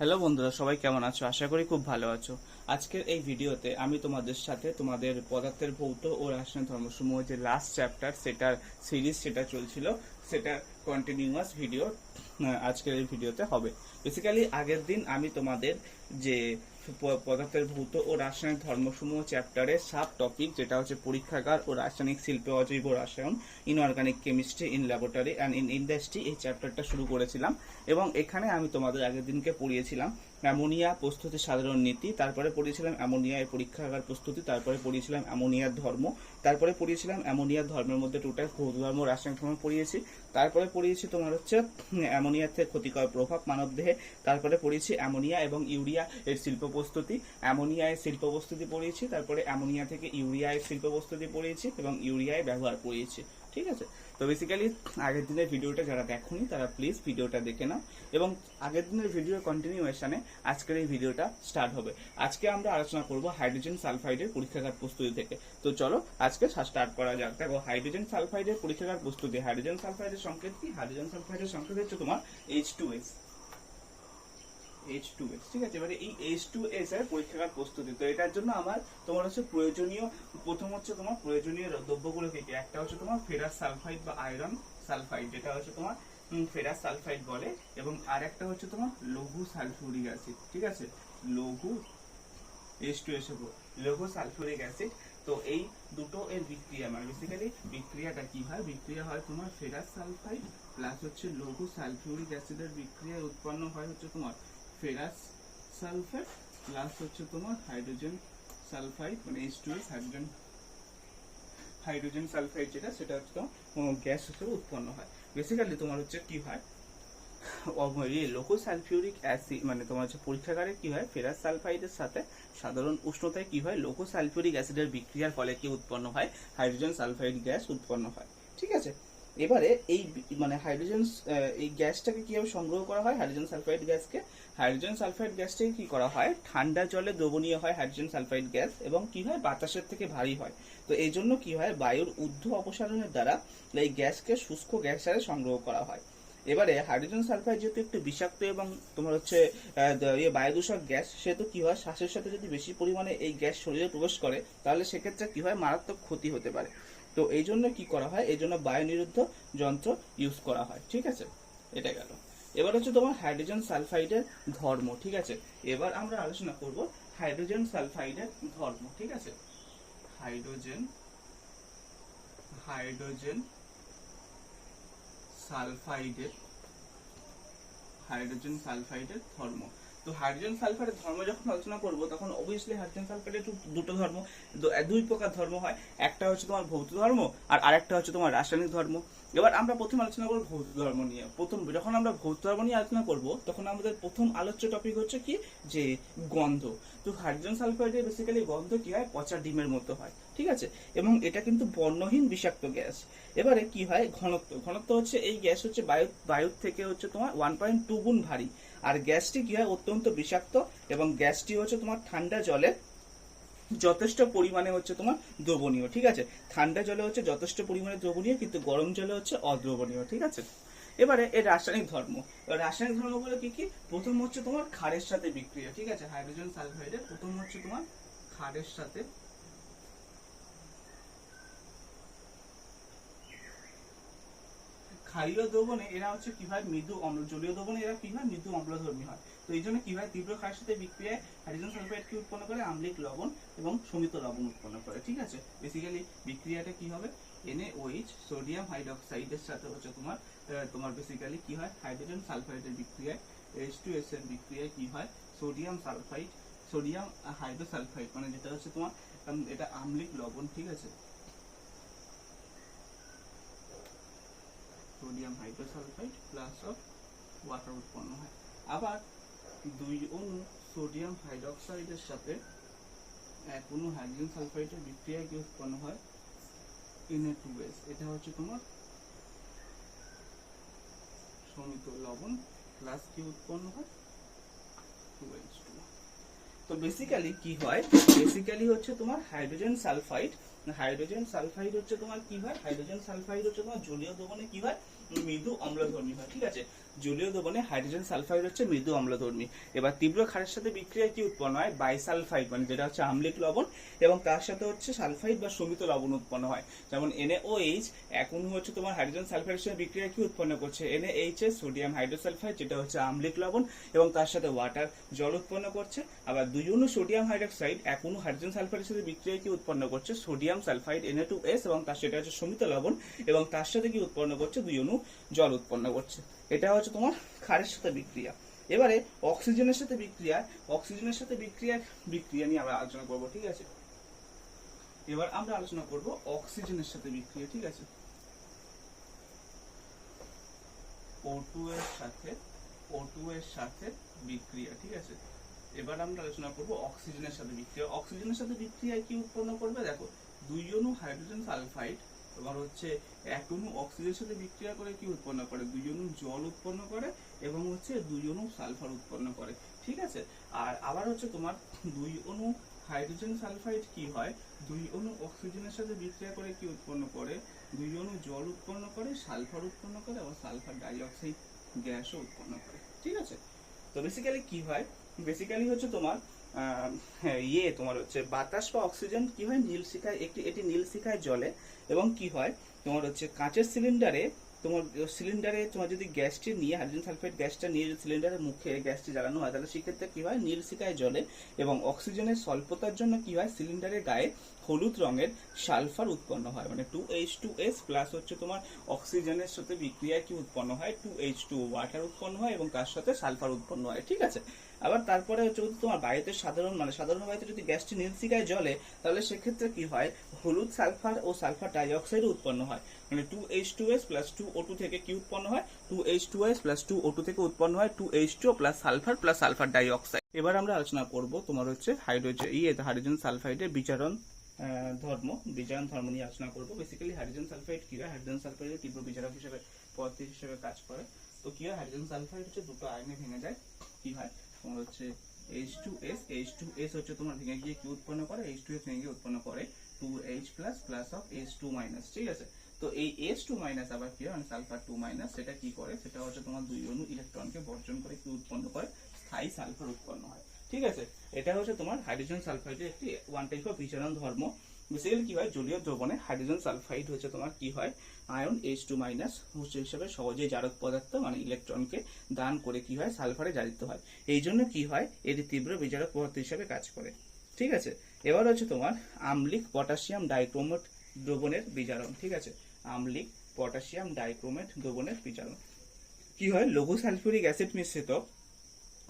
Hello বন্ধুরা, সবাই কেমন আছো? আশা করি খুব ভালো আছো। আজকের এই ভিডিওতে আমি তোমাদের সাথে তোমাদের পদার্থের ভৌত ও রাসায়নিক ধর্মসমূহ যে লাস্ট চ্যাপ্টার সেটার সিরিজ সেটা চলছিল, সেটা কন্টিনিউয়াস ভিডিও আজকের এই ভিডিওতে হবে। বেসিক্যালি আগের দিন আমি তোমাদের যে পদার্থের ভৌত ও রাসায়নিক ধর্মসমূহ চ্যাপ্টারে সাব টপিক যেটা হচ্ছে পরীক্ষাগার ও রাসায়নিক শিল্পে অজৈব রাসায়ন inorganic chemistry in laboratory and in industry এই চ্যাপ্টারটা শুরু করেছিলাম। এবং এখানে আমি তোমাদের আগের দিনকে পড়িয়েছিলাম। অ্যামোনিয়া প্রস্তুতি সাধারণ নীতি, তারপরে পড়িয়েছিলাম অ্যামোনিয়া পরীক্ষাগার প্রস্তুতি, তারপরে পড়িয়েছিলাম অ্যামোনিয়ার ধর্ম, তারপরে পড়িয়েছিলাম অ্যামোনিয়ার ধর্মের মধ্যে টোটাল ভৌত ধর্ম রাসায়নিক ধর্ম পড়িয়েছি, তারপরে পড়িয়েছি তোমার হচ্ছে অ্যামোনিয়ার থেকে ক্ষতিকর প্রভাব মানবদেহে তারপরে পড়িয়েছি অ্যামোনিয়া এবং ইউরিয়া এর শিল্প প্রস্তুতি, অ্যামোনিয়া এর শিল্প প্রস্তুতি পড়িয়েছি, তারপরে অ্যামোনিয়া থেকে ইউরিয়া এর শিল্প প্রস্তুতি পড়িয়েছি এবং ইউরিয়ায় ব্যবহার পড়িয়েছি। ঠিক আছে? তো বেসিক্যালি আগের দিনের ভিডিওটা যারা দেখোনি, তারা প্লিজ ভিডিওটা দেখে নাও এবং আগের দিনের ভিডিওর কন্টিনিউয়েশনে আজকের এই ভিডিওটা স্টার্ট হবে। আজকে আমরা আলোচনা করব হাইড্রোজেন সালফাইডের পরীক্ষাগার প্রস্তুতি থেকে। তো চলো আজকে স্টার্ট করা যাক। দেখো হাইড্রোজেন সালফাইডের পরীক্ষাগার প্রস্তুতি হাইড্রোজেন সালফাইডের সংকেত কি? হাইড্রোজেন সালফাইডের সংকেত হচ্ছে তোমার H two S H two S ঠিক আছে? এবারে এই এইচ টু এস এর পরীক্ষাগার প্রস্তুতি। তো এটার জন্য আমার তোমার হচ্ছে প্রয়োজনীয়, প্রথম হচ্ছে তোমার প্রয়োজনীয় দ্রব্যগুলো কি কি? একটা হচ্ছে তোমার ফেরাস সালফাইড বা আয়রন সালফাইড যেটা হচ্ছে তোমার ফেরাস সালফাইড বলে, এবং আর একটা হচ্ছে তোমার লঘু সালফিউরিক অ্যাসিড ঠিক আছে? লঘু এইচ টু এস লঘু সালফিউরিক অ্যাসিড তো এই দুটো এর বিক্রিয়া মানে বেসিক্যালি বিক্রিয়াটা কি হয়? বিক্রিয়া হয় তোমার ফেরাস সালফাইড প্লাস হচ্ছে লঘু সালফিউরিক অ্যাসিডের বিক্রিয়ায় উৎপন্ন হয় হচ্ছে তোমার ফেরাস সালফেট প্লাস হচ্ছে তোমার হাইড্রোজেন সালফাইড মানে H two hydrogen hydrogen sulphide যেটা, সেটা হচ্ছে গ্যাস হিসেবে উৎপন্ন হয়। বেসিক্যালি তোমার হচ্ছে কি হয়? লোকো সালফিউরিক অ্যাসিড মানে তোমার হচ্ছে পরীক্ষাগারে কি হয়? ফেরাস সালফাইডের সাথে সাধারণ উষ্ণতায় কি হয়? লোকো সালফিউরিক অ্যাসিডের বিক্রিয়ার ফলে কি উৎপন্ন হয়? হাইড্রোজেন সালফাইড গ্যাস উৎপন্ন হয়। ঠিক আছে? এবারে এই মানে হাইড্রোজেন এই গ্যাসটাকে কীভাবে সংগ্রহ করা হয়? হাইড্রোজেন সালফাইড গ্যাসকে। হাইড্রোজেন সালফাইড গ্যাসটাকে কি করা হয়? ঠান্ডা জলে দ্রবণীয় হয় হাইড্রোজেন সালফাইড গ্যাস এবং কি হয়? বাতাসের থেকে ভারী হয়। তো এই জন্য কি হয়? বায়ুর ঊর্ধ্ব অপসারণের দ্বারা এই গ্যাসকে শুষ্ক গ্যাস হিসাবে সংগ্রহ করা হয়। এবারে হাইড্রোজেন সালফাইড যেহেতু একটু বিষাক্ত এবং তোমার হচ্ছে আহ, দ- ইয়ে বায়ুদূষক গ্যাস সেহেতু কি হয়? শ্বাসের সাথে যদি বেশি পরিমাণে এই গ্যাস শরীরে প্রবেশ করে তাহলে সেক্ষেত্রে কি হয়? মারাত্মক ক্ষতি হতে পারে। তো এই জন্য কি করা হয়? এই জন্য বায়ু নিরুদ্ধ যন্ত্র ইউজ করা হয়। ঠিক আছে? এটা গেল। এবার হচ্ছে তোমার হাইড্রোজেন সালফাইডের ধর্ম, ঠিক আছে? এবার আমরা আলোচনা করব হাইড্রোজেন সালফাইডের ধর্ম, ঠিক আছে? হাইড্রোজেন হাইড্রোজেন সালফাইডের হাইড্রোজেন সালফাইডের ধর্ম। তো হাইড্রোজেন সালফাইডের ধর্ম যখন আলোচনা করব, তখন অবভিয়াসলি হাইড্রোজেন সালফাইডের দুটো ধর্ম দুই প্রকার ধর্ম হয়। একটা হচ্ছে তোমার ভৌত ধর্ম, আর আরেকটা হচ্ছে তোমার রাসায়নিক ধর্ম। এবার আমরা প্রথম আলোচনা করব ভৌত ধর্ম নিয়ে। প্রথম, যখন আমরা ভৌত ধর্ম নিয়ে আলোচনা করব, তখন আমাদের প্রথম আলোচ্য টপিক হচ্ছে কি? যে গন্ধ। তো হাইড্রোজেন সালফাইডের বেসিক্যালি গন্ধ কি হয়? পচা ডিমের মতো হয়। ঠিক আছে? এবং এটা কিন্তু বর্ণহীন বিষাক্ত গ্যাস। এবারে কি হয়? ঘনত্ব। ঘনত্ব হচ্ছে এই গ্যাস হচ্ছে বায়ু বায়ুর থেকে হচ্ছে তোমার ওয়ান পয়েন্ট টু গুণ ভারী। আর গ্যাসটি কি হয় অত্যন্ত বিষাক্ত এবং গ্যাসটি হচ্ছে তোমার ঠান্ডা জলে যথেষ্ট পরিমাণে হচ্ছে তোমার দ্রবণীয়, ঠিক আছে? ঠান্ডা জলে হচ্ছে যথেষ্ট পরিমাণে দ্রবণীয়, কিন্তু গরম জলে হচ্ছে অদ্রবণীয়, ঠিক আছে? এবারে এর রাসায়নিক ধর্ম। রাসায়নিক ধর্মগুলো কি কি? প্রথম হচ্ছে তোমার ক্ষারের সাথে বিক্রিয়া, ঠিক আছে? হাইড্রোজেন সালফাইডের প্রথম হচ্ছে তোমার ক্ষারের সাথে ক্ষারীয় দ্রবণে এরা হচ্ছে কি হয় মৃদু অম্ল, জলীয় দ্রবণে এরা কি হয় মৃদু অম্লধর্মী হয়। তো এই জন্য কি হয় তীব্র ক্ষারের সাথে বিক্রিয়ায় হাইড্রোজেন সালফাইড কি উৎপন্ন করে? আম্লিক লবণ এবং সমিত লবণ উৎপন্ন করে, ঠিক আছে? বেসিক্যালি বিক্রিয়াটা কি হবে? NaOH সোডিয়াম হাইড্রোক্সাইডের সাথে হচ্ছে তোমার তোমার বেসিক্যালি কি হয়? হাইড্রোজেন সালফাইডের বিক্রিয়ায় H2S এর বিক্রিয়ায় কি হয়? সোডিয়াম সালফাইড সোডিয়াম হাইড্রোসালফাইড মানে যেটা হচ্ছে তোমার এটা আম্লিক লবণ, ঠিক আছে? Sodium hydrosulphide plus of water উৎপন্ন হয়। আবার দুই অণু সোডিয়াম হাইড্রোক্সাইডের সাথে এক অণু হাইড্রোজেন সালফাইডের বিক্রিয়ায় কি উৎপন্ন হয় Na2S এটা হচ্ছে তোমার সমিত লবণ প্লাস কি উৎপন্ন হয়? 2H2 তো বেসিক্যালি কি হয়? বেসিক্যালি হচ্ছে তোমার হাইড্রোজেন সালফাইড হাইড্রোজেন সালফাইড হচ্ছে তোমার কি হয়? হাইড্রোজেন সালফাইড হচ্ছে তোমার জলীয় দ্রবণে কি হয়? মৃদু অম্লধর্মী হয়, ঠিক আছে? জলীয় দ্রবণে হাইড্রোজেন সালফাইড হচ্ছে মৃদু অম্লধর্মী এবার তীব্র ক্ষারের সাথে বিক্রিয়ায় কি উৎপন্ন হয় বাইসালফাইড মানে যেটা হচ্ছে আম্লিক লবণ এবং তার সাথে হচ্ছে সালফাইড বা সমিত লবণ উৎপন্ন হয়। যেমন এক অণু হচ্ছে তোমার হাইড্রোজেন সালফাইডের সাথে বিক্রিয়া কি উৎপন্ন করছে। NaHS সোডিয়াম হাইড্রোসালফাইড, যেটা হচ্ছে আম্লিক লবণ এবং তার সাথে ওয়াটার জল উৎপন্ন করছে। আবার অণু সোডিয়াম হাইড্রোক্সাইড অণু হাইড্রোজেন সালফাইডের সাথে বিক্রিয়া কি উৎপন্ন করছে sodium sulphide NA two S এবং তার সেটা হচ্ছে সমিত লবণ এবং তার সাথে কি উৎপন্ন করছে? দুই অণু জল উৎপন্ন করছে। এটা হচ্ছে তোমার ক্ষারের সাথে বিক্রিয়া। এবারে অক্সিজেনের সাথে বিক্রিয়া অক্সিজেনের সাথে বিক্রিয়া বিক্রিয়া নিয়ে আমরা আলোচনা করব, ঠিক আছে? এবার আমরা আলোচনা করব অক্সিজেনের সাথে বিক্রিয়া, ঠিক আছে? O2 এর সাথে O2 এর সাথে বিক্রিয়া, ঠিক আছে? এবার আমরা আলোচনা করব অক্সিজেনের সাথে বিক্রিয়া। অক্সিজেনের সাথে বিক্রিয়ায় কি উৎপন্ন করবে? দেখো, দুই অণু হাইড্রোজেন সালফাইড তোমার হচ্ছে অণু অক্সিজেনের সাথে বিক্রিয়া করে কি উৎপন্ন করে? অণু জল উৎপন্ন করে এবং হচ্ছে অণু সালফার উৎপন্ন করে, ঠিক আছে? আর আবার হচ্ছে তোমার দুই অণু হাইড্রোজেন সালফাইড কি হয়? দুই অণু অক্সিজেনের সাথে বিক্রিয়া করে কি উৎপন্ন করে? দুই জল উৎপন্ন করে সালফার উৎপন্ন করে এবং সালফার ডাইঅক্সাইড গ্যাসও উৎপন্ন করে, ঠিক আছে? তো বেসিক্যালি কি হয়? বেসিক্যালি হচ্ছে তোমার ইয়ে তোমার হচ্ছে বাতাস বা অক্সিজেন কি হয়? নীল শিখায়, একটি, এটি নীল শিখায় জলে এবং কি হয়? তোমার হচ্ছে কাঁচের সিলিন্ডারে তোমার সিলিন্ডারে তোমার যদি গ্যাসটি নিয়ে হাইড্রোজেন সালফাইড গ্যাসটা নিয়ে সিলিন্ডারের মুখে গ্যাসটি জ্বালানো হয়, তাহলে সেক্ষেত্রে কি হয়? নীল শিখায় জলে এবং অক্সিজেনের স্বল্পতার জন্য কি হয়? সিলিন্ডারের গায়ে হলুদ রঙের সালফার উৎপন্ন হয়। মানে two H two S plus হচ্ছে তোমার অক্সিজেনের সাথে বিক্রিয়ায় কি উৎপন্ন হয়? টু এইচ টু ওয়াটার উৎপন্ন হয় এবং তার সাথে সালফার উৎপন্ন হয়। ঠিক আছে? আবার তারপরে হচ্ছে যদি তোমার বাড়িতে সাধারণ মানে সাধারণ বাড়িতে যদি গ্যাসটি নীলসিকায় জ্বলে, তাহলে সেক্ষেত্রে কি হয়? হলুদ সালফার ও সালফার ডাইঅক্সাইড উৎপন্ন হয়। মানে two H two S plus two O two থেকে কি উৎপন্ন হয়? Two H two S plus two O two থেকে উৎপন্ন হয় two H two plus sulphur plus sulphur dioxide. এবার আমরা আলোচনা করব তোমার হচ্ছে হাইড্রোজেন ইয়ে হাইড্রোজেন সালফাইডের বিচারণ ধর্ম, বিজারণ ধর্ম নিয়ে আলোচনা করব। বেসিক্যালি হাইড্রোজেন সালফাইড কি হয়? হাইড্রোজেন সালফাইডের তীব্র বিজারক হিসেবে, পদার্থ হিসেবে কাজ করে। তো কি হয়? হাইড্রোজেন সালফাইড হচ্ছে দুটো আয়নে ভেঙে যায়। কি হয়? তোমার হচ্ছে H two S H two S হচ্ছে তোমার ভেঙে গিয়ে কি উৎপন্ন করে? এইচ টু এস ভেঙে গিয়ে উৎপন্ন করে two H plus plus of H two minus ঠিক আছে? তো এই এইচ টু মাইনাস আবার কি হয়? মানে সালফার টু মাইনাস সেটা কি করে? সেটা হচ্ছে তোমার দুই অণু ইলেকট্রনকে বর্জন করে কি উৎপন্ন করে? স্থায়ী সালফার উৎপন্ন হয়, ঠিক আছে? এটা হচ্ছে তোমার হাইড্রোজেন সালফাইডের একটি ওয়ান টাইপ অফ বিচরণ ধর্ম। বেসিক্যালি কি হয়? জলীয় দ্রবণে হাইড্রোজেন সালফাইড হচ্ছে তোমার কি হয়? আয়ন এইচ টু মাইনাস হচ্ছে হিসেবে সহজেই জারক পদার্থ মানে ইলেকট্রনকে দান করে কি হয়? সালফারে জারিত হয়। এই জন্য কি হয়? এটি তীব্র বিজারক পদার্থ হিসেবে কাজ করে। ঠিক আছে? এবার হচ্ছে তোমার আমলিক পটাশিয়াম ডাইক্রোমেট দ্রবণের বিজারণ। ঠিক আছে? আম্লিক পটাশিয়াম ডাইক্রোমেট দ্রবণের বিজারণ। কি হয়? লঘু সালফিউরিক অ্যাসিড মিশ্রিত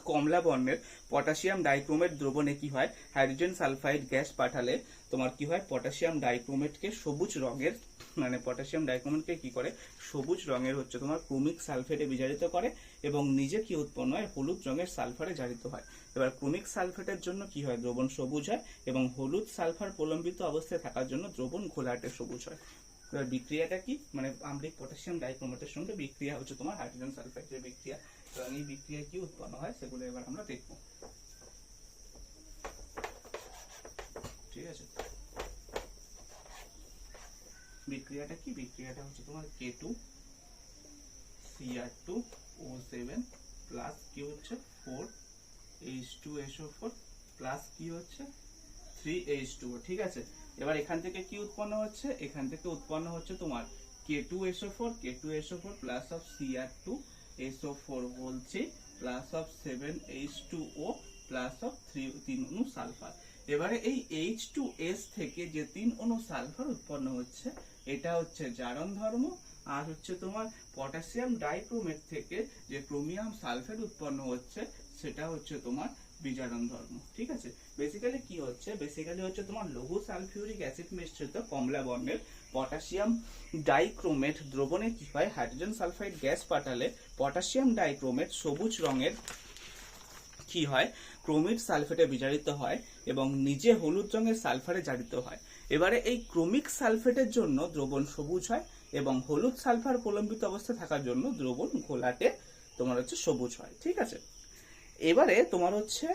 কমলা বর্ণের পটাশিয়াম ডাইক্রোমেট দ্রবণে কি হয়? হাইড্রোজেন সালফাইড গ্যাস পাঠালে তোমার কি হয়? পটাশিয়াম ডাইক্রোমেটকে সবুজ রঙের মানে পটাশিয়াম ডাইক্রোমেটকে কি করে? সবুজ রঙের হচ্ছে তোমার ক্রমিক সালফেটে বিজারিত করে এবং নিজে কি উৎপন্ন হয়? হলুদ রঙের সালফারে জারিত হয়। এবার ক্রমিক সালফেটের জন্য কি হয়? দ্রবণ সবুজ হয় এবং হলুদ সালফার প্রলম্বিত অবস্থায় থাকার জন্য দ্রবণ ঘোলাটে সবুজ হয়। এবার বিক্রিয়াটা কি? মানে আম্লিক পটাশিয়াম ডাইক্রোমেটের সঙ্গে বিক্রিয়া হচ্ছে তোমার হাইড্রোজেন সালফাইডের বিক্রিয়া। এবং এই বিক্রিয়া কি উৎপন্ন হয়? সেগুলো এবার আমরা দেখব। ঠিক আছে? বিক্রিয়াটা কি? বিক্রিয়াটা হচ্ছে তোমার K two CR two O seven plus কি হচ্ছে four H two SO four plus কি হচ্ছে থ্রি এইচ টু ঠিক আছে? এবার এখান থেকে কি উৎপন্ন হচ্ছে? এখান থেকে উৎপন্ন হচ্ছে তোমার K two SO four K two SO four plus of CR two SO four বলছি plus of seven H two O plus of three তিন সালফার এবারে এই এইচ টু এস থেকে যে তিন অণু সালফার উৎপন্ন হচ্ছে, এটা হচ্ছে জারণ ধর্ম, আর হচ্ছে তোমার পটাশিয়াম ডাইক্রোমেট থেকে যে ক্রোমিয়াম সালফেট উৎপন্ন হচ্ছে, সেটা হচ্ছে তোমার বিজারণ ধর্ম, ঠিক আছে? বেসিক্যালি কি হচ্ছে? বেসিক্যালি হচ্ছে তোমার লঘু সালফিউরিক অ্যাসিড মিশ্রিত কমলা বর্ণের পটাশিয়াম ডাইক্রোমেট দ্রবণে কি হয় হাইড্রোজেন সালফাইড গ্যাস পাঠালে পটাশিয়াম ডাইক্রোমেট সবুজ রঙের কি হয়? ক্রোমিক সালফেটে বিজারিত হয় এবং নিজে হলুদ রঙের সালফারে জারিত হয়। এবারে এই ক্রোমিক সালফেটের জন্য দ্রবণ সবুজ হয় এবং হলুদ সালফার প্রলম্বিত অবস্থায় থাকার জন্য দ্রবণ ঘোলাটে তোমার হচ্ছে সবুজ হয়, ঠিক আছে? এবারে তোমার হচ্ছে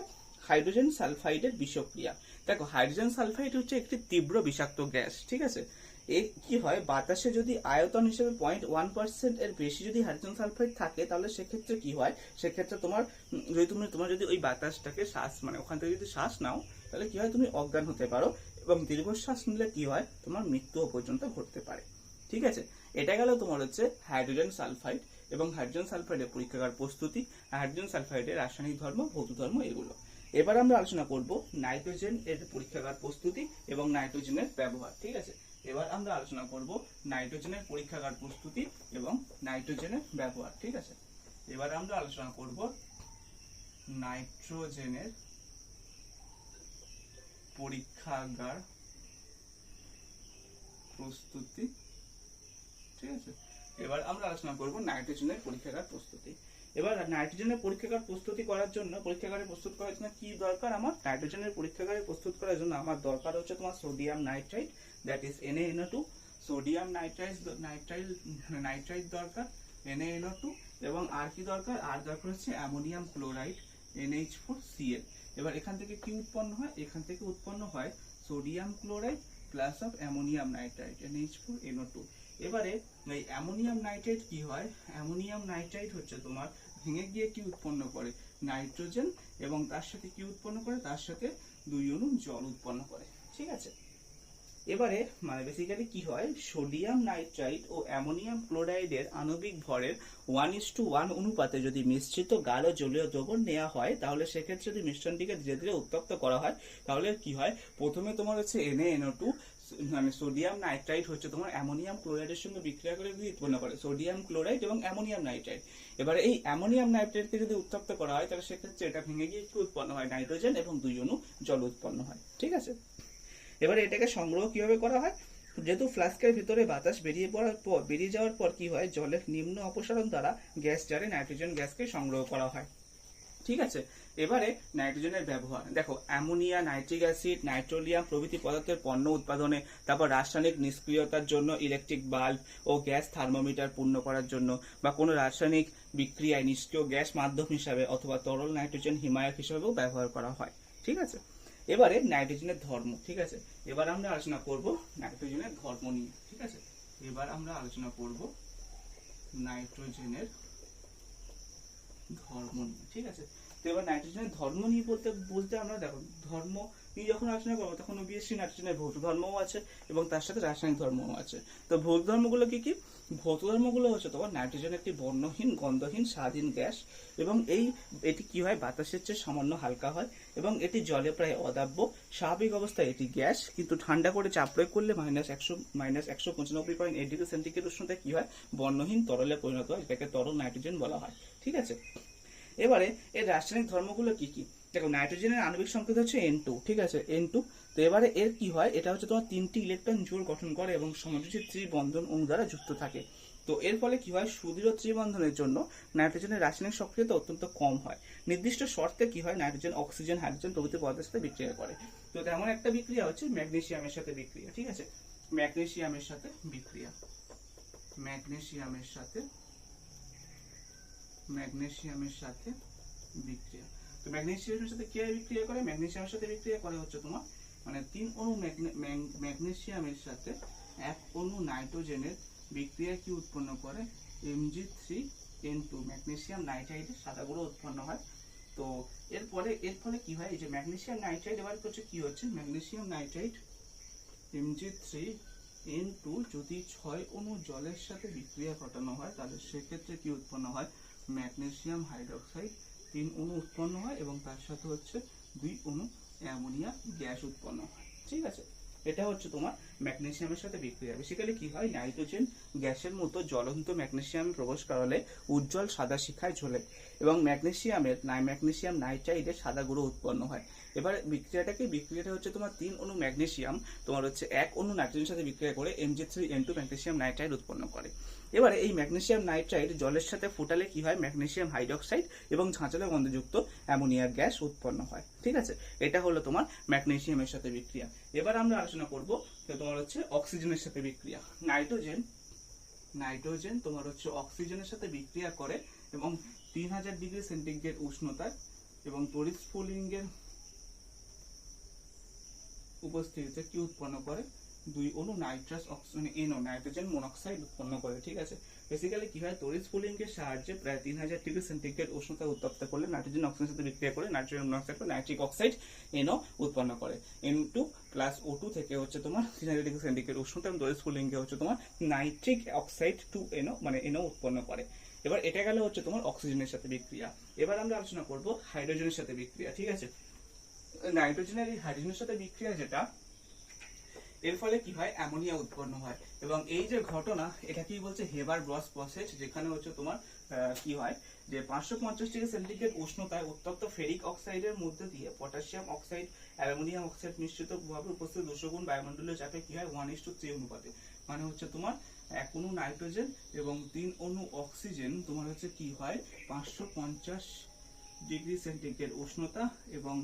হাইড্রোজেন সালফাইডের বিষক্রিয়া। দেখো, হাইড্রোজেন সালফাইড হচ্ছে একটি তীব্র বিষাক্ত গ্যাস, ঠিক আছে? এর কি হয়? বাতাসে যদি আয়তন হিসেবে পয়েন্ট ওয়ান পার্সেন্ট এর বেশি যদি হাইড্রোজেন সালফাইড থাকে, তাহলে সেক্ষেত্রে কি হয়? সেক্ষেত্রে তোমার যদি তুমি, তোমার যদি ওই বাতাসটাকে শ্বাস মানে ওখান থেকে যদি শ্বাস নাও, তাহলে কি হয়? তুমি অজ্ঞান হতে পারো এবং দীর্ঘশ্বাস নিলে কি হয়? তোমার মৃত্যুও পর্যন্ত ঘটতে পারে। ঠিক আছে? এটা গেল তোমার হচ্ছে হাইড্রোজেন সালফাইড এবং হাইড্রোজেন সালফাইডের পরীক্ষাগার প্রস্তুতি। হাইড্রোজেন সালফাইডের রাসায়নিক ধর্ম, ভৌত ধর্ম এগুলো। এবার আমরা আলোচনা করব নাইট্রোজেন এর পরীক্ষাগার প্রস্তুতি এবং নাইট্রোজেনের ব্যবহার। ঠিক আছে? এবার আমরা আলোচনা করব নাইট্রোজেনের পরীক্ষাগার প্রস্তুতি এবং নাইট্রোজেনের ব্যবহার, ঠিক আছে? এবার আমরা আলোচনা করব নাইট্রোজেনের পরীক্ষাগার প্রস্তুতি, ঠিক আছে? এবার আমরা আলোচনা করব নাইট্রোজেনের পরীক্ষাগার প্রস্তুতি। এবার নাইট্রোজেনের পরীক্ষাগার প্রস্তুতি করার জন্য, পরীক্ষাগারে প্রস্তুত করার জন্য কি দরকার আমার? নাইট্রোজেনের পরীক্ষাগারে প্রস্তুত করার জন্য আমার দরকার হচ্ছে তোমার sodium nitrite that is NaNO2 sodium nitrite nitrile nitrite দরকার NaNO2 এবং আর কি দরকার? আর দরকার হচ্ছে অ্যামোনিয়াম ক্লোরাইড NH4Cl এবার এখান থেকে কি উৎপন্ন হয়? এখান থেকে উৎপন্ন হয় sodium chloride plus of ammonium nitrite NH4NO2 এবারে অ্যামোনিয়াম নাইট্রাইট কি হয়? অ্যামোনিয়াম নাইট্রাইট হচ্ছে তোমার ভেঙে গিয়ে কি উৎপন্ন করে? নাইট্রোজেন এবং তার সাথে কি উৎপন্ন করে? তার সাথে দুই অণু জল উৎপন্ন করে। ঠিক আছে? এবারে মানে বেসিক্যালি কি হয়? সোডিয়াম নাইট্রাইট ও অ্যামোনিয়াম ক্লোরাইডের আণবিক ভরের ওয়ান ইস টু ওয়ান অনুপাতে যদি মিশ্রিত গাঢ় জলীয় দ্রবণ নেওয়া হয়, তাহলে সেক্ষেত্রে যদি মিশ্রণটিকে ধীরে ধীরে উত্তপ্ত করা হয়, তাহলে কি হয়? প্রথমে তোমার হচ্ছে NaNO2 মানে সোডিয়াম নাইট্রাইট হচ্ছে তোমার অ্যামোনিয়াম ক্লোরাইডের সঙ্গে বিক্রিয়া করে যদি উৎপন্ন করে সোডিয়াম ক্লোরাইড এবং অ্যামোনিয়াম নাইট্রাইট এবারে এই অ্যামোনিয়াম নাইট্রাইটকে যদি উত্তপ্ত করা হয়, তাহলে সেক্ষেত্রে এটা ভেঙে গিয়ে কি উৎপন্ন হয়? নাইট্রোজেন এবং দুই অণু জল উৎপন্ন হয়, ঠিক আছে? এবারে এটাকে সংগ্রহ কীভাবে করা হয়? যেহেতু ফ্লাস্কের ভিতরে বাতাস বেরিয়ে পড়ার পর, বেরিয়ে যাওয়ার পর কি হয়? জলের নিম্ন অপসারণ দ্বারা গ্যাস জারে নাইট্রোজেন গ্যাসকে সংগ্রহ করা হয়, ঠিক আছে? এবারে নাইট্রোজেনের ব্যবহার। দেখো, অ্যামোনিয়া, নাইট্রিক অ্যাসিড, নাইট্রোলিয়াম প্রভৃতি পদার্থের পণ্য উৎপাদনে, তারপর রাসায়নিক নিষ্ক্রিয়তার জন্য ইলেকট্রিক বাল্ব ও গ্যাস থার্মোমিটার পূর্ণ করার জন্য, বা কোনো রাসায়নিক বিক্রিয়ায় নিষ্ক্রিয় গ্যাস মাধ্যম হিসাবে অথবা তরল নাইট্রোজেন হিমায়ক হিসাবেও ব্যবহার করা হয়। ঠিক আছে? এবারে নাইট্রোজেনের ধর্ম, ঠিক আছে? এবার আমরা আলোচনা করব নাইট্রোজেনের ধর্ম নিয়ে, ঠিক আছে? এবার আমরা আলোচনা করব নাইট্রোজেনের ধর্ম নিয়ে, ঠিক আছে? তো এবার নাইট্রোজেনের ধর্ম নিয়ে বলতে বলতে আমরা দেখো, ধর্ম নিয়ে যখন আলোচনা করব, তখন অবভিয়াসলি নাইট্রোজেনের ভৌত ধর্মও আছে এবং তার সাথে রাসায়নিক ধর্মও আছে। তো ভৌত ধর্মগুলো কি কি? ভৌত ধর্মগুলো হচ্ছে তোমার নাইট্রোজেন একটি বর্ণহীন, গন্ধহীন, স্বাধীন গ্যাস এবং এই, এটি কি হয়? বাতাসের চেয়ে সামান্য হালকা হয় এবং এটি জলে প্রায় অদাব্য। স্বাভাবিক অবস্থায় এটি গ্যাস, কিন্তু ঠান্ডা করে চাপ প্রয়োগ করলে মাইনাস একশো মাইনাস একশো পঁচানব্বই পয়েন্ট এইট ডিগ্রি সেন্টিগ্রেড উষ্ণতায় কি হয়? বর্ণহীন তরলে পরিণত হয়, এটাকে তরল নাইট্রোজেন বলা হয়। ঠিক আছে? এবারে এর রাসায়নিক ধর্মগুলো কি কি? দেখো, নাইট্রোজেনের আণবিক সংকেত হচ্ছে এন টু ঠিক আছে? এন টু তো এবারে এর কি হয়? এটা হচ্ছে তোমার তিনটি ইলেকট্রন জোড় গঠন করে এবং সমযোজী ত্রিবন্ধন অণু দ্বারা যুক্ত থাকে। তো এর ফলে কি হয়? সুদৃঢ় ত্রিবন্ধনের জন্য নাইট্রোজেনের রাসায়নিক সক্রিয়তা অত্যন্ত কম হয়। নির্দিষ্ট শর্তে কি হয়? নাইট্রোজেন, অক্সিজেন, হাইড্রোজেন প্রভৃতি পদার্থের সাথে বিক্রিয়া করে। তো তেমন একটা বিক্রিয়া হচ্ছে ম্যাগনেসিয়ামের সাথে বিক্রিয়া, ঠিক আছে? ম্যাগনেসিয়ামের সাথে বিক্রিয়া। ম্যাগনেসিয়ামের সাথে ম্যাগনেসিয়ামের সাথে বিক্রিয়া। তো ম্যাগনেসিয়ামের সাথে কি বিক্রিয়া করে? ম্যাগনেসিয়ামের সাথে বিক্রিয়া করে হচ্ছে তোমার মানে তিন অণু ম্যাগনে- ম্যাগ- ম্যাগনেসিয়ামের সাথে এক অণু নাইট্রোজেনের বিক্রিয়া কি উৎপন্ন করে? MG three N two. Magnesium নাইট্রাইটের সাদা গুঁড়ো উৎপন্ন হয়। তো এরপরে এর ফলে কি হয়? এই যে ম্যাগনেসিয়াম নাইট্রাইট এবার হচ্ছে কি হচ্ছে? Magnesium nitrite MG three N two যদি ছয় অণু জলের সাথে বিক্রিয়া ঘটানো হয়, তাহলে সেক্ষেত্রে কি উৎপন্ন হয়? ম্যাগনেসিয়াম হাইড্রোক্সাইড তিন অণু উৎপন্ন হয় এবং তার সাথে হচ্ছে দুই অণু অ্যামোনিয়া গ্যাস উৎপন্ন হয়। ঠিক আছে? এটা হচ্ছে তোমার ম্যাগনেসিয়ামের সাথে বিক্রিয়া বেসিক্যালি কি হয়? নাইট্রোজেন গ্যাসের মতো জ্বলন্ত ম্যাগনেসিয়াম প্রবেশ করালে উজ্জ্বল সাদা শিখায় ঝোলে এবং ম্যাগনেসিয়ামের নাই ম্যাগনেসিয়াম নাইট্রাইডের সাদা গুঁড়ো উৎপন্ন হয়। এবার বিক্রিয়াটাকে, বিক্রিয়াটা হচ্ছে তোমার তিন অণু ম্যাগনেসিয়াম তোমার হচ্ছে এক অণু নাইট্রোজেনের সাথে বিক্রিয়া করে MG three N two magnesium nitride উৎপন্ন করে। এবারে এই ম্যাগনেসিয়াম নাইট্রাইড জলের সাথে ফুটালে কি হয়? ম্যাগনেসিয়াম হাইড্রোক্সাইড এবং ঝাঁঝালো গন্ধযুক্ত অ্যামোনিয়া গ্যাস উৎপন্ন হয়। ঠিক আছে? এটা হলো তোমার ম্যাগনেসিয়ামের সাথে বিক্রিয়া। এবার আমরা আলোচনা করব তোমার হচ্ছে অক্সিজেনের সাথে বিক্রিয়া। নাইট্রোজেন নাইট্রোজেন তোমার হচ্ছে অক্সিজেনের সাথে বিক্রিয়া করে এবং তিন হাজার ডিগ্রি সেন্টিগ্রেড উষ্ণতায় এবং তড়িৎ স্ফুলিঙ্গের উপস্থিতিতে কি উৎপন্ন করে? দুই অণু nitrous oxygen NO nitrogen monoxide উৎপন্ন করে, ঠিক আছে? বেসিক্যালি কি হয়? তড়িৎ স্ফুলিঙ্গের সাহায্যে প্রায় তিন হাজার ডিগ্রি সেন্টিগ্রেড উষ্ণতা উত্তপ্ত করলে নাইট্রোজেন অক্সিজেনের সাথে বিক্রিয়া করে নাইট্রোজেন মনোক্সাইড বা নাইট্রিক অক্সাইড এনও উৎপন্ন করে। N two plus O two থেকে হচ্ছে তোমার তিন হাজার ডিগ্রি সেন্টিগ্রেড উষ্ণতা এবং তড়িৎ স্ফুলিঙ্গে হচ্ছে তোমার nitric oxide two N O মানে এনও উৎপন্ন করে। এবার এটা গেলে হচ্ছে তোমার অক্সিজেনের সাথে বিক্রিয়া। এবার আমরা আলোচনা করব হাইড্রোজেনের সাথে বিক্রিয়া, ঠিক আছে? নাইট্রোজেনের এই হাইড্রোজেনের সাথে বিক্রিয়া যেটা এর ফলে কি হয়? অ্যামোনিয়া উৎপন্ন হয়। এবং এই যে ঘটনা, এটা কি বলছে? হেবার ব্রস প্রসেস, যেখানে হচ্ছে তোমার কি হয়? যে পাঁচশো পঞ্চাশ ডিগ্রি সেন্টিগ্রেড উষ্ণতায় উত্তপ্ত ফেরিক অক্সাইডের মধ্যে দিয়ে পটাশিয়াম অক্সাইড অ্যালুমিনিয়াম অক্সাইড মিশ্রিত ভাবে উপস্থিত দুশো গুণ বায়ুমণ্ডলীয় চাপে কি হয়? ওয়ান ইস টু থ্রি অনুপাতে। মানে হচ্ছে তোমার এক অণু নাইট্রোজেন এবং তিন অণু অক্সিজেন, তোমার হচ্ছে কি হয়? পাঁচশো পঞ্চাশ ডিগ্রি সেন্টিগ্রেড উষ্ণতা এবং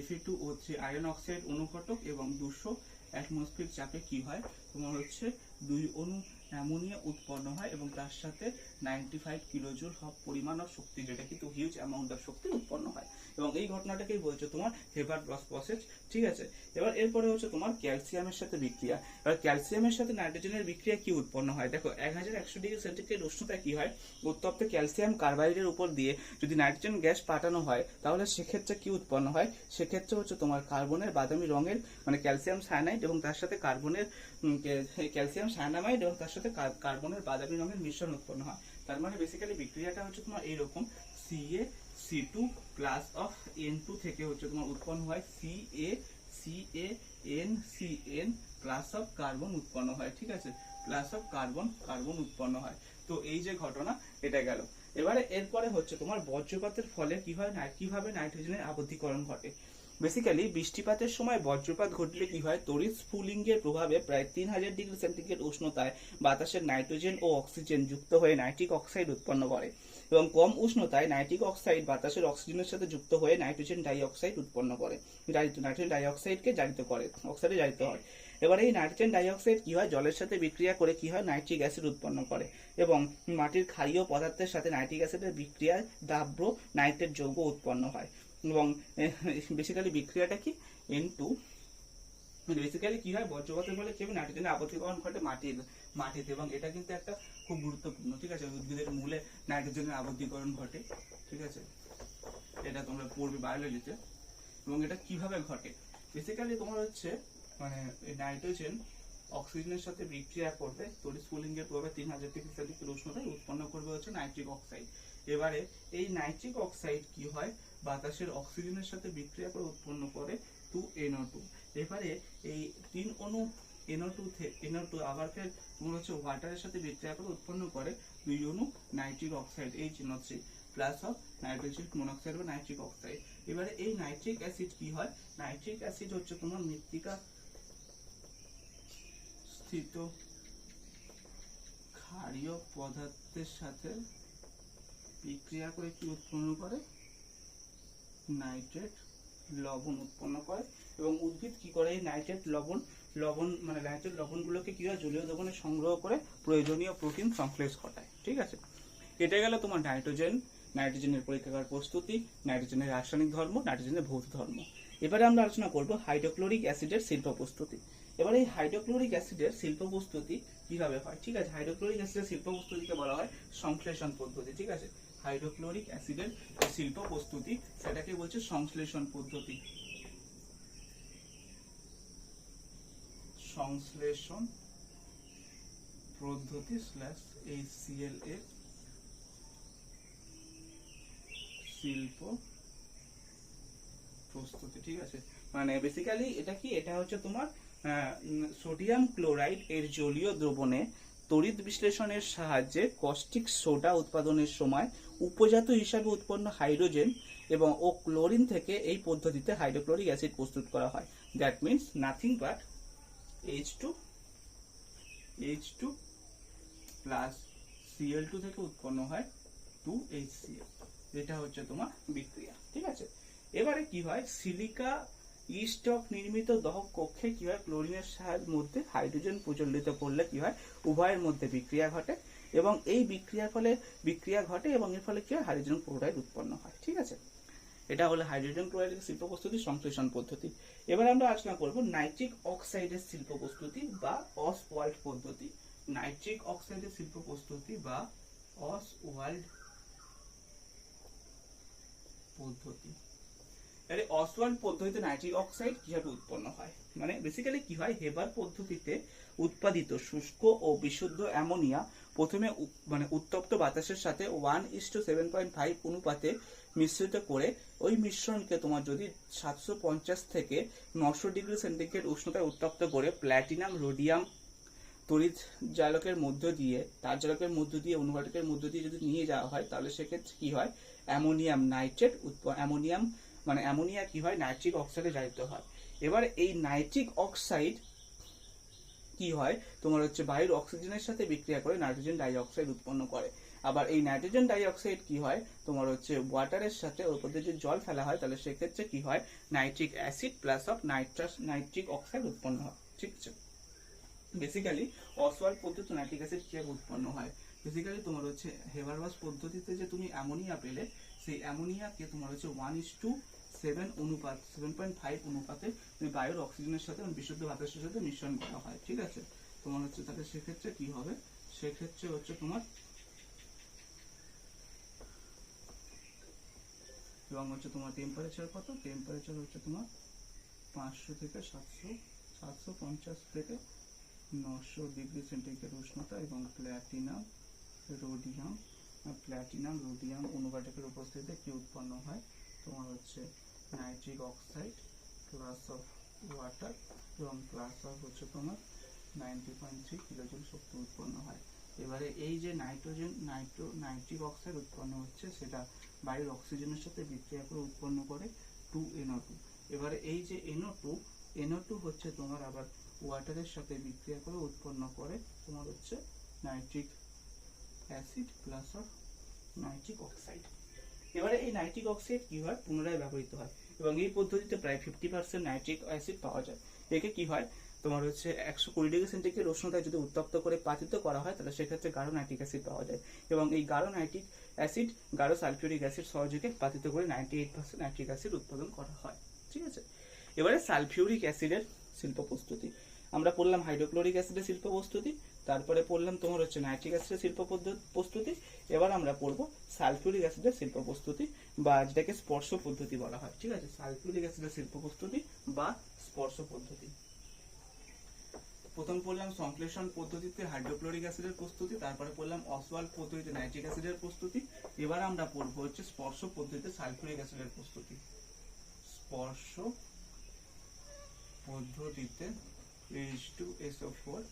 F E two O three iron oxide অনুঘটক এবং দুশো অ্যাটমসফিয়ার চাপে কি হয়? তোমার হচ্ছে দুই অণু অ্যামোনিয়া উৎপন্ন হয় এবং তার সাথে নাইনটি ফাইভ কিলোজুল হব পরিমাণ অফ শক্তি, যেটা কিন্তু হিউজ অ্যামাউন্ট অফ শক্তি উৎপন্ন হয়। এবং এই ঘটনাটাকেই বলছে? তোমার হেভার ব্রস প্রসেস ঠিক আছে? এবার এরপরে হচ্ছে তোমার ক্যালসিয়ামের সাথে বিক্রিয়া। এবার ক্যালসিয়ামের সাথে নাইট্রোজেনের বিক্রিয়া কি উৎপন্ন হয়? দেখো, এক হাজার একশো ডিগ্রি সেন্টিগ্রেড উষ্ণতায় কি হয়? উত্তপ্ত ক্যালসিয়াম কার্বাইডের উপর দিয়ে যদি নাইট্রোজেন গ্যাস পাঠানো হয়, তাহলে সেক্ষেত্রে কি উৎপন্ন হয়? সেক্ষেত্রে হচ্ছে তোমার কার্বনের বাদামি রঙের মানে ক্যালসিয়াম সায়ানাইড এবং তার সাথে কার্বনের ক্যালসিয়াম সায়ানামাইড এবং তার সাথে কার- কার্বনের বাদামি রঙের মিশ্রণ উৎপন্ন হয়। তার মানে বেসিক্যালি বিক্রিয়াটা হচ্ছে তোমার এইরকম C A C two plus of N two থেকে হচ্ছে তোমার উৎপন্ন হয় C A C A N C N plus of carbon উৎপন্ন হয়, ঠিক আছে? প্লাস অফ কার্বন কার্বন উৎপন্ন হয়। তো এই যে ঘটনা, এটা গেল। এবারে এরপরে হচ্ছে তোমার বজ্রপাতের ফলে কি হয়? না কীভাবে নাইট্রোজেনের আবদ্ধীকরণ ঘটে? বেসিক্যালি বৃষ্টিপাতের সময় বজ্রপাত ঘটলে কি হয়? তড়িৎ স্ফুলিঙ্গের প্রভাবে প্রায় তিন হাজার ডিগ্রি সেন্টিগ্রেড উষ্ণতায় বাতাসের নাইট্রোজেন ও অক্সিজেন যুক্ত হয়ে নাইট্রিক অক্সাইড উৎপন্ন করে এবং কম উষ্ণতায় নাইট্রিক অক্সাইড বাতাসের অক্সিজেনের সাথে যুক্ত হয়ে নাইট্রোজেন ডাই অক্সাইড উৎপন্ন করে। নাইট্রোজেন ডাই অক্সাইডকে জারিত করে, অক্সাইডে জারিত হয়। এবার এই নাইট্রোজেন ডাই অক্সাইড কি হয়? জলের সাথে বিক্রিয়া করে কি হয়? নাইট্রিক অ্যাসিড উৎপন্ন করে এবং মাটির ক্ষারীয় পদার্থের সাথে নাইট্রিক অ্যাসিডের বিক্রিয়ায় দাব্র নাইট্রেট যৌগ উৎপন্ন হয়। এবং বেসিক্যালি বিক্রিয়াটা কি? এন টু বেসিক্যালি কি হয়? বজ্রপাতের ফলে কি হবে? নাইট্রোজেনের আবদ্ধীকরণ ঘটে মাটির, মাটিতে এবং এটা কিন্তু একটা খুব গুরুত্বপূর্ণ, ঠিক আছে? উদ্ভিদের মূলে নাইট্রোজেনের আবদ্ধীকরণ ঘটে, ঠিক আছে? এটা তোমরা পড়বে বায়োলজিতে এবং এটা কীভাবে ঘটে? বেসিক্যালি তোমার হচ্ছে মানে নাইট্রোজেন অক্সিজেনের সাথে বিক্রিয়া করবে তড়িৎ স্ফুলিঙ্গের প্রভাবে তিন হাজার সেন্টিগ্রেড উষ্ণতায় উৎপন্ন করবে হচ্ছে নাইট্রিক অক্সাইড। এবারে এই নাইট্রিক অক্সাইড কি হয়? বাতাসের অক্সিজেনের সাথে বিক্রিয়া করে উৎপন্ন করে টু এনও টু এবারে এই তিন অণু এনও টু এনও টু আবার ফের তোমার হচ্ছে ওয়াটারের সাথে বিক্রিয়া করে উৎপন্ন করে দুই অণু নাইট্রিক অক্সাইড এই চিহ্ন three plus of nitrogen monoxide বা নাইট্রিক অক্সাইড এবারে এই নাইট্রিক অ্যাসিড কি হয়? নাইট্রিক অ্যাসিড হচ্ছে তোমার মৃত্তিকা স্থিত ক্ষারীয় পদার্থের সাথে বিক্রিয়া করে কি উৎপন্ন করে? নাইট্রেট লবণ উৎপন্ন করে এবং উদ্ভিদ কি করে? এই নাইট্রেট লবণ লবণ মানে নাইট্রেট লবণগুলোকে কি হয়? জলীয় দ্রবণে সংগ্রহ করে প্রয়োজনীয় প্রোটিন সংশ্লেষ ঘটায়, ঠিক আছে? এটা গেল তোমার নাইট্রোজেন। নাইট্রোজেনের পরীক্ষাগার প্রস্তুতি, নাইট্রোজেনের রাসায়নিক ধর্ম, নাইট্রোজেনের ভৌত ধর্ম। এবারে আমরা আলোচনা করব হাইড্রোক্লোরিক অ্যাসিডের শিল্প প্রস্তুতি। এবার এই হাইড্রোক্লোরিক অ্যাসিডের শিল্প প্রস্তুতি কীভাবে হয়? ঠিক আছে, হাইড্রোক্লোরিক অ্যাসিডের শিল্প প্রস্তুতিকে বলা হয় সংশ্লেষণ পদ্ধতি, ঠিক আছে? হাইড্রোক্লোরিক অ্যাসিডের শিল্প প্রস্তুতি সেটাকে বলছে সংশ্লেষণ পদ্ধতি। সংশ্লেষণ পদ্ধতি স্ল্যাশ এই সিএল এ শিল্প প্রস্তুতি, ঠিক আছে? মানে বেসিক্যালি এটা কি? এটা হচ্ছে তোমার সোডিয়াম ক্লোরাইড এর জলীয় দ্রবণে তড়িৎ বিশ্লেষণের সাহায্যে কস্টিক সোডা উৎপাদনের সময় উপজাত হিসাবে উৎপন্ন হাইড্রোজেন এবং ও ক্লোরিন থেকে এই পদ্ধতিতে হাইড্রোক্লোরিক অ্যাসিড প্রস্তুত করা হয়। That means nothing but H two H two plus C L two থেকে উৎপন্ন হয় টু এইচ সিএল এটা হচ্ছে তোমার বিক্রিয়া, ঠিক আছে? এবারে কি হয়? সিলিকা ইস্টক নির্মিত দহক কক্ষে কি হয় ক্লোরিনের সাহায্যের মধ্যে হাইড্রোজেন প্রজ্বলিত করলে কি হয় উভয়ের মধ্যে বিক্রিয়া ঘটে এবং এই বিক্রিয়ার ফলে বিক্রিয়া ঘটে এবং এর ফলে কি হয় হাইড্রোজেন ক্লোরাইড উৎপন্ন হয়, ঠিক আছে? এটা হলো হাইড্রোজেন ক্লোরাইডের শিল্প প্রস্তুতি সংশ্লেষণ পদ্ধতি। এবার আমরা আলোচনা করব নাইট্রিক অক্সাইডের শিল্প প্রস্তুতি বা অসওয়াল্ড পদ্ধতি। নাইট্রিক অক্সাইডের শিল্প প্রস্তুতি বা অসওয়াল্ড পদ্ধতি। এবারে অসওয়াল্ড পদ্ধতিতে নাইট্রিক অক্সাইড কীভাবে উৎপন্ন হয়? মানে বেসিক্যালি কি হয়? হেবার পদ্ধতিতে উৎপাদিত শুষ্ক ও বিশুদ্ধ অ্যামোনিয়া প্রথমে মানে উত্তপ্ত বাতাসের সাথে one is two seven point five অনুপাতে মিশ্রিত করে ওই মিশ্রণকে তোমার যদি সাতশো পঞ্চাশ থেকে নশো ডিগ্রি সেন্টিগ্রেড উষ্ণতায় উত্তপ্ত করে প্ল্যাটিনাম রোডিয়াম তড়িৎ জালকের মধ্য দিয়ে, তার জালকের মধ্য দিয়ে, অনুঘটকের মধ্য দিয়ে যদি নিয়ে যাওয়া হয়, তাহলে সেক্ষেত্রে কি হয়? অ্যামোনিয়াম নাইট্রেট অ্যামোনিয়াম মানে অ্যামোনিয়া কি হয়? নাইট্রিক অক্সাইডে জারিত হয়। এবার এই নাইট্রিক অক্সাইড কি হয়? তোমার হচ্ছে বায়ুর অক্সিজেনের সাথে বিক্রিয়া করে নাইট্রোজেন ডাই অক্সাইড উৎপন্ন করে। আবার এই নাইট্রোজেন ডাই অক্সাইড কি হয়? তোমার হচ্ছে ওয়াটারের সাথে ওর মধ্যে যদি জল ফেলা হয়, তাহলে সেক্ষেত্রে কি হয়? Nitric acid plus of nitrous, nitric oxide উৎপন্ন হয়। ঠিক আছে? বেসিক্যালি অসওয়াল্ড পদ্ধতি নাইট্রিক অ্যাসিড কীভাবে উৎপন্ন হয়? বেসিক্যালি তোমার হচ্ছে হেভারবাস পদ্ধতিতে যে তুমি অ্যামোনিয়া পেলে, সেই অ্যামোনিয়াকে তোমার হচ্ছে ওয়ান ইস টু সেভেন অনুপাত সেভেন পয়েন্ট ফাইভ অনুপাতে তুমি বায়ুর অক্সিজেনের সাথে বিশুদ্ধ বাতাসের সাথে মিশ্রণ করা হয়, ঠিক আছে? তোমার হচ্ছে তাহলে সেক্ষেত্রে কি হবে? সেক্ষেত্রে হচ্ছে তোমার এবং হচ্ছে তোমার টেম্পারেচার কত? টেম্পারেচার হচ্ছে তোমার পাঁচশো থেকে সাতশো সাতশো পঞ্চাশ থেকে নশো ডিগ্রি সেন্টিগ্রেড উষ্ণতা এবং প্ল্যাটিনাম রোডিয়াম প্ল্যাটিনাম রোডিয়াম অনুঘটকের উপস্থিতিতে কি উৎপন্ন হয়? তোমার হচ্ছে nitric oxide plus of water এবং প্লাস অফ হচ্ছে তোমার নাইনটি পয়েন্ট থ্রি কিলোজুল শক্তি উৎপন্ন হয়। এবারে এই যে নাইট্রোজেন, নাইট্রো, নাইট্রিক অক্সাইড উৎপন্ন হচ্ছে, সেটা বায়ুর অক্সিজেনের সাথে বিক্রিয়া করে উৎপন্ন করে টু এনও টু এবারে এই যে এনও টু এনও টু হচ্ছে তোমার আবার ওয়াটারের সাথে বিক্রিয়া করে উৎপন্ন করে তোমার হচ্ছে nitric acid plus of nitric oxide এবারে এই নাইট্রিক অক্সাইড কি হয়? পুনরায় ব্যবহৃত হয়। এবং এই পদ্ধতিতে প্রায় ফিফটি পার্সেন্ট নাইট্রিক অ্যাসিড পাওয়া যায়। একে কি হয়? তোমার হচ্ছে একশো কুড়ি ডিগ্রি সেন্টিগ্রেড উষ্ণতায় যদি উত্তপ্ত করে পাতিত করা হয়, তাহলে সেক্ষেত্রে গাঢ় নাইট্রিক অ্যাসিড পাওয়া যায়। এবং এই গাঢ় নাইট্রিক অ্যাসিড গাঢ় সালফিউরিক অ্যাসিড সহযোগে পাতিত করে ninety eight percent nitric acid উৎপাদন করা হয়। ঠিক আছে? এবারে সালফিউরিক অ্যাসিডের শিল্প প্রস্তুতি আমরা পড়লাম হাইড্রোক্লোরিক অ্যাসিডের শিল্প প্রস্তুতি তারপরে পড়লাম তোমার হচ্ছে নাইট্রিক অ্যাসিডের শিল্প প্রস্তুতি। এবার আমরা পড়ব সালফিউরিক অ্যাসিডের শিল্প প্রস্তুতি বা যেটাকে স্পর্শ পদ্ধতি বলা হয়। ঠিক আছে? সালফিউরিক অ্যাসিডের শিল্প প্রস্তুতি বা স্পর্শ পদ্ধতি। প্রথম পড়লাম সংশ্লেষণ পদ্ধতিতে হাইড্রোক্লোরিক অ্যাসিডের প্রস্তুতি, তারপরে পড়লাম অসওয়াল পদ্ধতিতে নাইট্রিক অ্যাসিডের প্রস্তুতি। এবার আমরা পড়ব হচ্ছে স্পর্শ পদ্ধতিতে সালফিউরিক অ্যাসিডের প্রস্তুতি। স্পর্শ পদ্ধতিতে H2SO4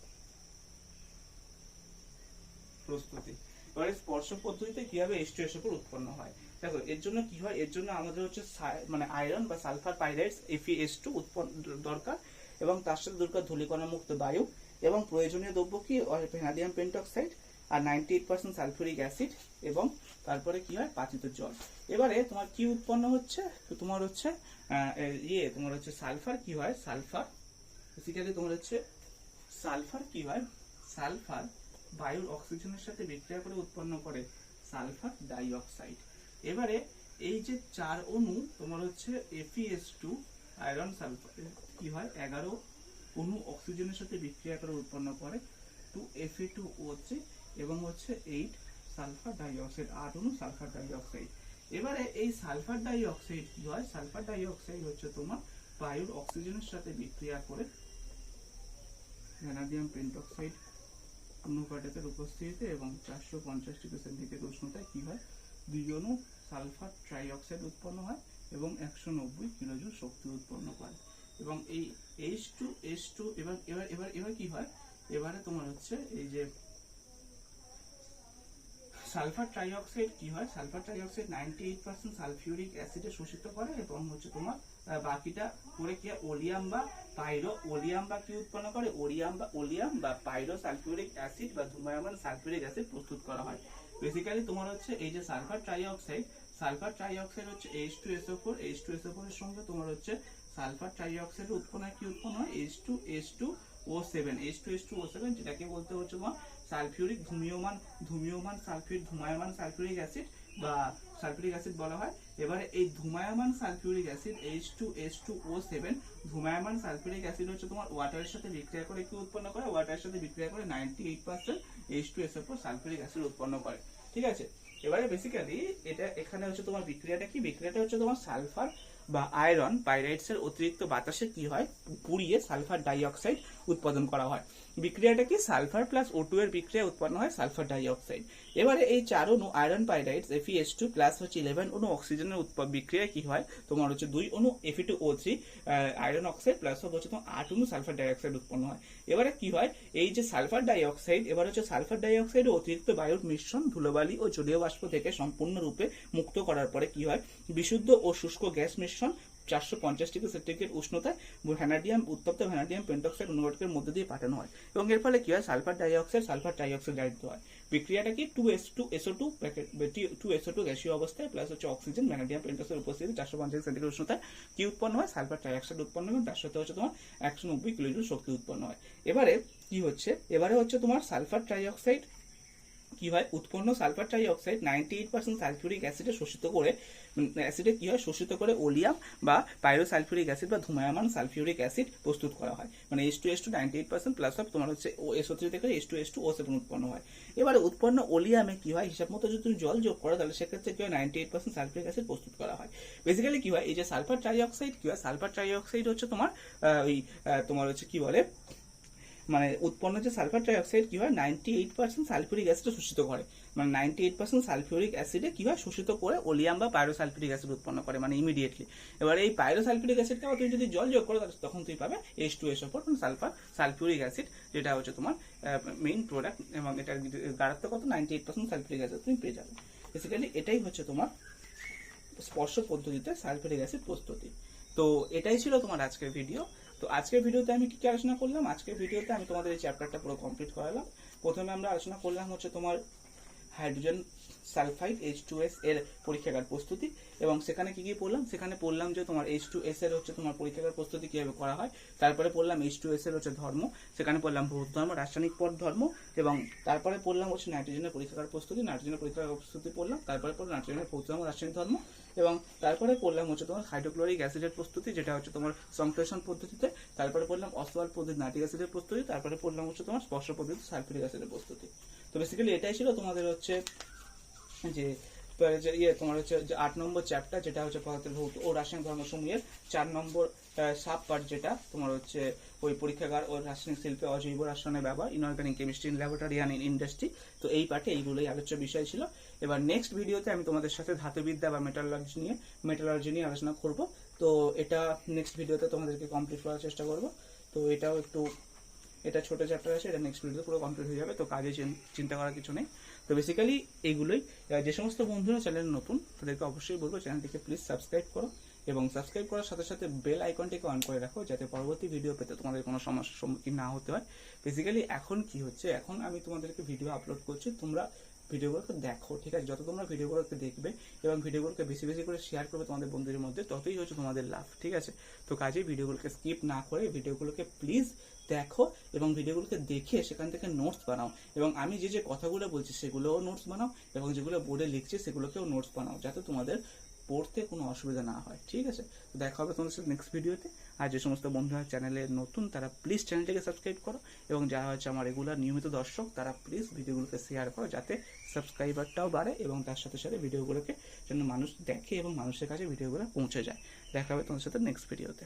প্রস্তুতি। এবারে স্পর্শ পদ্ধতিতে কীভাবে H2SO4 উৎপন্ন হয়? দেখো, এর জন্য কি হয়? এর জন্য আমাদের হচ্ছে মানে আয়রন বা সালফার পাইরাইডস FeS2 উৎপন্ন, দরকার এবং তার সাথে দরকার ধূলিকণা মুক্ত বায়ু এবং প্রয়োজনীয় দ্রব্য কি? ভ্যানাডিয়াম পেন্টক্সাইড আর ninety eight percent sulphuric acid এবং তারপরে কি হয়? পাতিত জল। এবারে তোমার কি উৎপন্ন হচ্ছে? তোমার হচ্ছে ইয়ে তোমার হচ্ছে সালফার কি হয়? সালফার বেসিক্যালি তোমার হচ্ছে সালফার কি হয়? সালফার বায়ুর অক্সিজেনের সাথে বিক্রিয়া করে উৎপন্ন করে সালফার ডাই অক্সাইড এবারে এই যে চার অণু, তোমার হচ্ছে এফিএস টু আয়রন সালফার কি হয়? এগারো অণু অক্সিজেনের সাথে বিক্রিয়া করে উৎপন্ন করে। টু এফএ টু থ্রি এবং হচ্ছে এইট সালফার ডাই অক্সাইড আট অণু সালফার ডাই অক্সাইড এবারে এই সালফার ডাই অক্সাইড কি হয়? সালফার ডাই অক্সাইড হচ্ছে তোমার বায়ুর অক্সিজেনের সাথে বিক্রিয়া করে ভ্যানাডিয়াম পেন্টক্সাইড অনুঘটকের উপস্থিতিতে এবং চারশো পঞ্চাশ ডিগ্রি সেন্টিগ্রেড উষ্ণতায় কি হয়? দুই সালফার ট্রাইঅক্সাইড উৎপন্ন হয় এবং একশো নব্বই কিলোজুল শক্তি উৎপন্ন করে এবং এই এইচ টু এইচ টু এবার এবার এবার এবার কি হয়? এবারে তোমার হচ্ছে এই যে সালফার ট্রাইঅক্সাইড কি হয়? Sulphur trioxide ninety eight percent sulphuric অ্যাসিডে শোষিত করে এবং হচ্ছে তোমার বাকিটা করে কি? ওলিয়াম বা পাইরো ওলিয়াম বা কি উৎপন্ন করে? ওরিয়াম বা ওলিয়াম বা পাইরো সালফিউরিক অ্যাসিড বা ধুমায়মান সালফিউরিক অ্যাসিড প্রস্তুত করা হয়। বেসিক্যালি তোমার হচ্ছে এই যে সালফার ট্রাইঅক্সাইড সালফার ট্রাইঅক্সাইড হচ্ছে H two S O four H two S O four এর সঙ্গে তোমার হচ্ছে সালফার ট্রাইঅক্সাইড উৎপন্ন কি উৎপন্ন হয়? H two H two O seven H two H two O seven যেটাকে বলতে হচ্ছে তোমার সালফিউরিক ধূমীয়মান ধূমীয়মান সালফিউরিক ধুমায়মান সালফিউরিক অ্যাসিড। বা সালফিউরিক অ্যাসিড বলা হয়। এবারে এই ধুমায়মান sulphuric acid H two S two O seven ধুমায়মান sulphuric acid হচ্ছে তোমার ওয়াটারের সাথে বিক্রিয়া করে কি উৎপন্ন করে? ওয়াটারের সাথে বিক্রিয়া করে ninety eight percent H two S four sulphuric acid উৎপন্ন করে। ঠিক আছে? এবারে বেসিক্যালি এটা এখানে হচ্ছে তোমার বিক্রিয়াটা কি? বিক্রিয়াটা হচ্ছে তোমার সালফার বা আয়রন পাইরাইটস এর অতিরিক্ত বাতাসে কি হয়? পুড়িয়ে সালফার ডাইঅক্সাইড উৎপাদন করা হয়। বিক্রিয়াটা কি? সালফার প্লাস ও টু এর বিক্রিয়া উৎপন্ন হয় সালফার ডাইঅক্সাইড। এবারে এই চার অণু iron pyrites FeS two plus হচ্ছে ইলেভেন অণু অক্সিজেনের বিক্রিয়া কি হয়? তোমার হচ্ছে দুই অণু F E two O three iron oxide plus হচ্ছে তোমার আট অণু সালফার ডাইঅক্সাইড উৎপন্ন হয়। এবারে কি হয়? এই যে সালফার ডাইঅক্সাইড, এবার হচ্ছে সালফার ডাইঅক্সাইড ও অতিরিক্ত বায়ুর মিশ্রণ ধুলোবালি ও জলীয় বাষ্প থেকে সম্পূর্ণরূপে মুক্ত করার পরে কি হয়? বিশুদ্ধ ও শুষ্ক গ্যাস মিশ্রণ চারশো পঞ্চাশ ডিগ্রি সেন্টিগ্রেড উষ্ণতায় ভ্যানাডিয়াম, উত্তপ্ত ভ্যানাডিয়াম পেন্টক্সাইড অনুঘটকের মধ্যে দিয়ে পাঠানো হয় এবং এর ফলে কি হয়? সালফার ডাইঅক্সাইড সালফার ডাইঅক্সাইড জারিত হয়। বিক্রিয়াটা কি? Two S two S O two two S O two গ্যাসীয় অবস্থায় প্লাস হচ্ছে অক্সিজেন ভ্যানাডিয়াম পেন্টক্সাইড উপস্থিতি চারশো পঞ্চাশ সেন্টিগ্রেড উষ্ণতায় কি উৎপন্ন হয়? সালফার ডাইঅক্সাইড উৎপন্ন এবং তার সাথে হচ্ছে তোমার একশো নব্বই কিলোজুল শক্তি উৎপন্ন হয়। এবারে কি হচ্ছে? এবারে হচ্ছে তোমার সালফার ডাইঅক্সাইড কি হয়? উৎপন্ন sulphur trioxide ninety eight percent sulphuric অ্যাসিডে শোষিত করে অ্যাসিডে কী হয়? শোষিত করে ওলিয়াম বা পাইরোসালফিউরিক অ্যাসিড বা ধুমায়ামান সালফিউরিক অ্যাসিড প্রস্তুত করা হয়। মানে S two S two ninety eight percent plus of তোমার হচ্ছে ও এসও থ্রি থেকে S two S two O seven উৎপন্ন হয়। এবারে উৎপন্ন ওলিয়ামে কী হয়? হিসাব মতো যদি তুমি জল যোগ করো, তাহলে সেক্ষেত্রে কী হয়? Ninety eight percent sulphuric acid প্রস্তুত করা হয়। বেসিক্যালি কী হয়? এই যে সালফার ট্রাইঅক্সাইড কী হয়? সালফার ট্রাইঅক্সাইড হচ্ছে তোমার ওই তোমার হচ্ছে কি বলে? মানে উৎপন্ন যে সালফার ট্রাইঅক্সাইড কি হয়? নাইনটি এইট পার্সেন্ট সালফিউরিক অ্যাসিডে শোষিত করে। মানে নাইনটি এইট পার্সেন্ট সালফিউরিক অ্যাসিডে কি হয়? শোষিত করে ওলিয়াম বা পাইরোসালফিউরিক অ্যাসিড উৎপন্ন করে মানে ইমিডিয়েটলি এবার এই পাইরোসালফিউরিক অ্যাসিডকে আবার তুমি যদি জল যোগ করো, তাহলে তখন তুমি পাবে এইচ টু এস ওপর সালফার সালফিউরিক অ্যাসিড যেটা হচ্ছে তোমার মেইন প্রোডাক্ট এবং এটার গাঢ়ত্ব কত? Ninety eight percent sulphuric acid তুমি পেয়ে যাবে। বেসিক্যালি এটাই হচ্ছে তোমার স্পর্শ পদ্ধতিতে সালফিউরিক অ্যাসিড প্রস্তুতি। তো এটাই ছিল তোমার আজকের ভিডিও তো আজকের ভিডিওতে আমি কি কি আলোচনা করলাম? আজকের ভিডিওতে আমি তোমাদের এই চ্যাপ্টারটা পুরো কমপ্লিট করালাম। প্রথমে আমরা আলোচনা করলাম হচ্ছে তোমার hydrogen sulphide H two S এর পরীক্ষাগার প্রস্তুতি এবং সেখানে কি কি পড়লাম? সেখানে পড়লাম যে তোমার এইচ টু এস এর হচ্ছে তোমার পরীক্ষাগার প্রস্তুতি কীভাবে করা হয়। তারপরে পড়লাম এইচ টু এস এর হচ্ছে ধর্ম। সেখানে পড়লাম ভৌত ধর্ম, রাসায়নিক পদ ধর্ম এবং তারপরে পড়লাম হচ্ছে নাইট্রোজেনের পরীক্ষাগার প্রস্তুতি। নাইট্রোজেনের পরীক্ষাগার প্রস্তুতি পড়লাম। তারপরে পড়লাম নাইট্রোজেনের ভৌত ধর্ম, রাসায়নিক ধর্ম এবং তারপরে পড়লাম হচ্ছে তোমার হাইড্রোক্লোরিক অ্যাসিডের প্রস্তুতি, যেটা হচ্ছে তোমার সংশ্লেষণ পদ্ধতিতে, তারপরে পড়লাম অসওয়াল পদ্ধতি নাইট্রিক অ্যাসিডের প্রস্তুতি, তারপরে পড়লাম হচ্ছে তোমার স্পর্শ পদ্ধতি সালফিউরিক অ্যাসিডের প্রস্তুতি। তো বেসিক্যালি এটাই ছিল তোমাদের হচ্ছে যে ইয়ে তোমার হচ্ছে আট নম্বর চ্যাপ্টার যেটা হচ্ছে পদার্থের ভৌত ও রাসায়নিক ধর্মসমূহের চার নম্বর সাব পার্ট যেটা, তোমার হচ্ছে ওই পরীক্ষাগার ও রাসায়নিক শিল্পে অজৈব রাসায়নের ব্যবহার inorganic chemistry in laboratory and in industry তো এই পার্টে এইগুলোই আলোচ্য বিষয় ছিল। এবার নেক্সট ভিডিওতে আমি তোমাদের সাথে ধাতুবিদ্যা বা মেটালজি নিয়ে মেটালজি নিয়ে আলোচনা করব। তো এটা নেক্সট ভিডিওতে তোমাদেরকে কমপ্লিট করার চেষ্টা করব। তো এটাও একটু, এটা ছোট চ্যাপ্টার আছে, এটা নেক্সট ভিডিওতে পুরো কমপ্লিট হয়ে যাবে, তো কাজে চিন্তা করার কিছু নেই। তো বেসিক্যালি এইগুলোই। যে সমস্ত বন্ধুরা চ্যানেল নতুন, তাদেরকে অবশ্যই বলব চ্যানেলটিকে প্লিজ সাবস্ক্রাইব করো। এবং সাবস্ক্রাইব করার সাথে সাথে বেল আইকনটিকে অন করে রাখো, যাতে পরবর্তী ভিডিও পেতে তোমাদের কোনো সমস্যার সম্মুখীন না হতে হয়। বেসিক্যালি এখন কি হচ্ছে? এখন আমি তোমাদেরকে ভিডিও আপলোড করছি, তোমরা ভিডিওগুলোকে দেখো, ঠিক আছে? যত তোমরা ভিডিওগুলোকে দেখবে এবং ভিডিওগুলোকে বেশি বেশি করে শেয়ার করবে তোমাদের বন্ধুদের মধ্যে, ততই হচ্ছে তোমাদের লাভ, ঠিক আছে? তো কাজেই ভিডিওগুলোকে স্কিপ না করে ভিডিওগুলোকে প্লিজ দেখো এবং ভিডিওগুলোকে দেখে সেখান থেকে নোটস বানাও। এবং আমি যে যে কথাগুলো বলছি সেগুলোও নোটস বানাও এবং যেগুলো বোর্ডে লিখছি সেগুলোকেও নোটস বানাও, যাতে তোমাদের পড়তে কোনো অসুবিধা না হয়, ঠিক আছে? তো দেখা হবে তোমাদের সাথে নেক্সট ভিডিওতে আর যে সমস্ত বন্ধুরা চ্যানেলে নতুন, তারা প্লিজ চ্যানেলটিকে সাবস্ক্রাইব করো এবং যারা হচ্ছে আমার রেগুলার নিয়মিত দর্শক, তারা প্লিজ ভিডিওগুলোকে শেয়ার করো যাতে সাবস্ক্রাইবারটাও বাড়ে এবং তার সাথে সাথে ভিডিওগুলোকে যেন মানুষ দেখে এবং মানুষের কাছে ভিডিওগুলো পৌঁছে যায়। দেখা হবে তোমাদের সাথে নেক্সট ভিডিওতে